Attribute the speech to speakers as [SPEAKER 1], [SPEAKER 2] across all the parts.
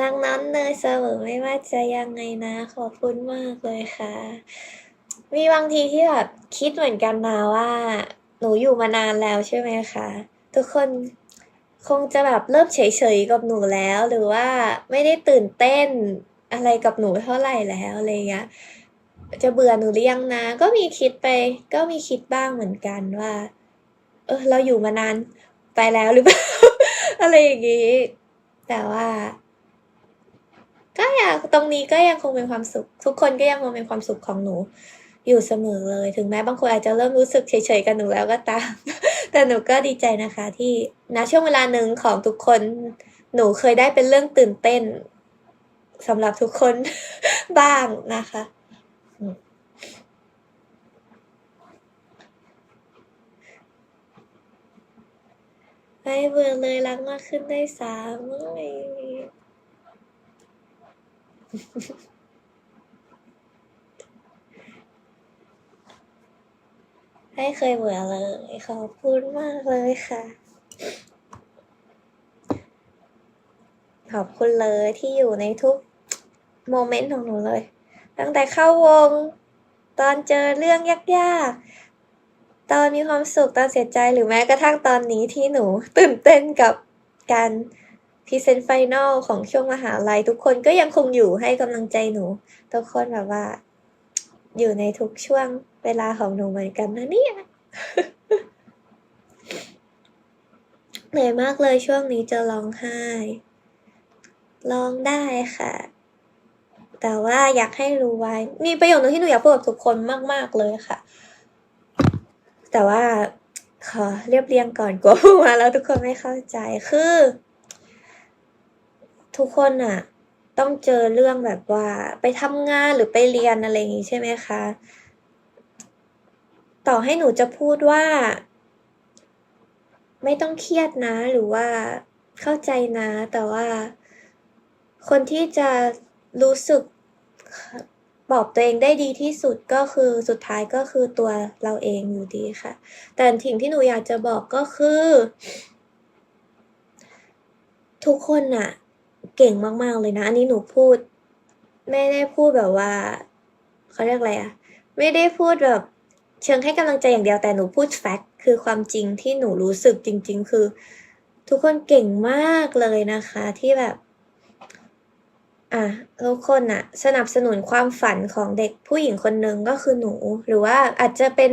[SPEAKER 1] รักน้องเนยเสมอไม่ว่าจะยังไงนะ ขอบคุณมากเลยค่ะ มีบางทีที่แบบคิดเหมือนกันนะว่า หนูอยู่มานานแล้วใช่ไหมคะทุกคนคงจะแบบเริ่มเฉยๆกับหนูแล้ว หรือว่าไม่ได้ตื่นเต้นอะไรกับหนูเท่าไหร่แล้วอะไรเงี้ยจะเบื่อหนูหรือยังนะ ก็มีคิดไป ก็มีคิดบ้างเหมือนกันว่า เออเราอยู่มานานไปแล้วหรือเปล่า อะไรอย่างงี้ แต่ว่า ก็อยากตรงนี้ก็ยังคงเป็นความสุข ทุกคนก็ยังคงเป็นความสุขของหนู อยู่เสมอเลย ถึงแม้บางคนอาจจะเริ่มรู้สึกเฉยๆกับหนูแล้วก็ตาม แต่หนูก็ดีใจนะคะ ที่ณช่วงเวลาหนึ่งของทุกคน หนูเคยได้เป็นเรื่องตื่นเต้นสำหรับทุกคนบ้างนะคะไม่เบื่อเลยรักมากขึ้นได้สามเอ้ย ไม่เคยเบื่อเลย ขอบคุณมากเลยค่ะ ขอบคุณเลยที่อยู่ในทุกโมเมนต์ของหนูเลย ตั้งแต่เข้าวง ตอนเจอเรื่องยากๆ ตอนมีความสุข ตอนเสียใจหรือแม้กระทั่งตอนนี้ที่หนูตื่นเต้นกับการ พรีเซนต์ไฟนอลของช่วงมหาลัย ทุกคนก็ยังคงอยู่ให้กำลังใจหนู ทุกคนแบบว่า อยู่ในทุกช่วงเวลาของหนูเหมือนกันนะเนี่ยเหนื่อยมากเลยช่วงนี้จะร้องไห้ร้องได้ค่ะ แต่ว่าอยากให้รู้ไว้ มีประโยคนึงที่หนูอยากพูดกับทุกคนมาก ๆ เลยค่ะ แต่ว่าขอเรียบเรียงก่อนกลัวพูดมาแล้วทุกคนไม่เข้าใจคือ ทุกคนอะต้องเจอเรื่องแบบว่าไปทำงานหรือไปเรียนอะไรอย่างงี้ใช่ไหมคะ ต่อให้หนูจะพูดว่า ไม่ต้องเครียดนะ หรือว่าเข้าใจนะ แต่ว่า คนที่จะรู้สึกปลอบตัวเองได้ดีที่สุดก็คือสุดท้ายก็คือตัวเราเองอยู่ดีค่ะ แต่สิ่งที่หนูอยากจะบอกก็คือ ทุกคนน่ะ เก่งมากๆเลยนะ อันนี้หนูพูด ไม่ได้พูดแบบว่าเขาเรียกอะไรอะไม่ได้พูดแบบเชิงให้กำลังใจอย่างเดียวแต่หนูพูดแฟกต์คือความจริงที่หนูรู้สึกจริง ๆ คือ ทุกคนเก่งมากเลยนะคะ ที่แบบ อะทุกคนน่ะสนับสนุนความฝันของเด็กผู้หญิงคนนึงก็คือหนู หรือว่าอาจจะเป็น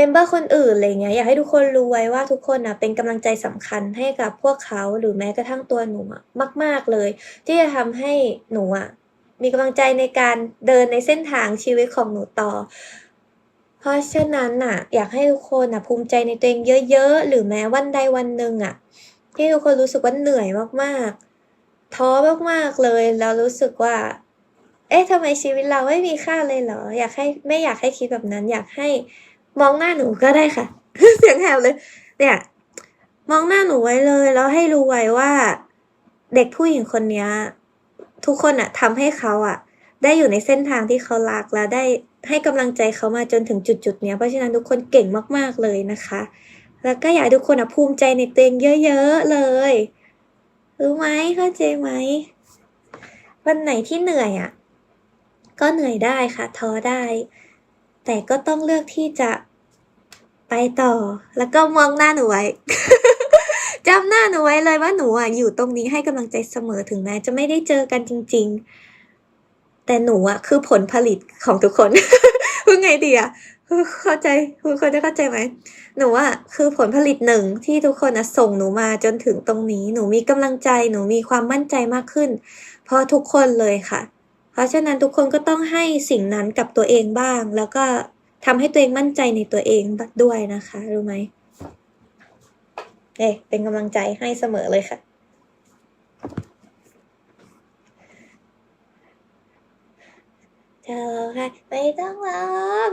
[SPEAKER 1] เมมเบอร์คนอื่นอะไรเงี้ยอยากให้ทุกคนรู้ไว้ว่าทุกคนน่ะเป็นกำลังใจสำคัญให้กับพวกเขาหรือแม้กระทั่งตัวหนูอะมาก ๆเลย ที่จะทำให้หนูอะมีกำลังใจในการเดินในเส้นทางชีวิตของหนูต่อ เพราะฉะนั้นน่ะ อยากให้ทุกคนน่ะภูมิใจในตัวเองเยอะๆ หรือแม้วันใดวันหนึ่งอะ ที่ทุกคนรู้สึกว่าเหนื่อยมากๆ ท้อมากๆเลยแล้วรู้สึกว่า เอ๊ะทำไมชีวิตเราไม่มีค่าเลยเหรอ อยากให้ไม่อยากให้คิดแบบนั้น อยากให้ มองหน้าหนูก็ได้ค่ะ เสียงแหบเลย เนี่ย มองหน้าหนูไว้เลย แล้วให้รู้ไว้ว่า เด็กผู้หญิงคนเนี้ยทุกคนอะทำให้เขาอะได้อยู่ในเส้นทางที่เขารักและได้ให้กำลังใจเขามาจนถึงจุดๆเนี้ยเพราะฉะนั้นทุกคนเก่งมากๆเลยนะคะ แล้วก็อยากทุกคนอะภูมิใจในตัวเองเยอะๆเลย รู้ไหมเข้าใจไหมวันไหนที่เหนื่อยอะก็เหนื่อยได้ค่ะท้อได้ แต่ก็ต้องเลือกที่จะ ไปต่อ แล้วก็มองหน้าหนูไว้จำหน้าหนูไว้เลยว่าหนูอะอยู่ตรงนี้ให้กำลังใจเสมอถึงแม้จะไม่ได้เจอกันจริง ๆ แต่หนูอะคือผลผลิตของทุกคนพูดไงดีอะเข้าใจคุณคนจะเข้าใจไหมหนูอะคือผลผลิตหนึ่งที่ทุกคนอะส่งหนูมาจนถึงตรงนี้ หนูมีกำลังใจหนูมีความมั่นใจมากขึ้น เพราะทุกคนเลยค่ะ เพราะฉะนั้นทุกคนก็ต้องให้สิ่งนั้นกับตัวเองบ้าง แล้วก็ ทำให้ตัวเองมั่นใจในตัวเองด้วยนะคะ รู้ไหมเอ๊เป็นกำลังใจให้เสมอเลยค่ะ จะร้องไห้ไม่ต้องร้อง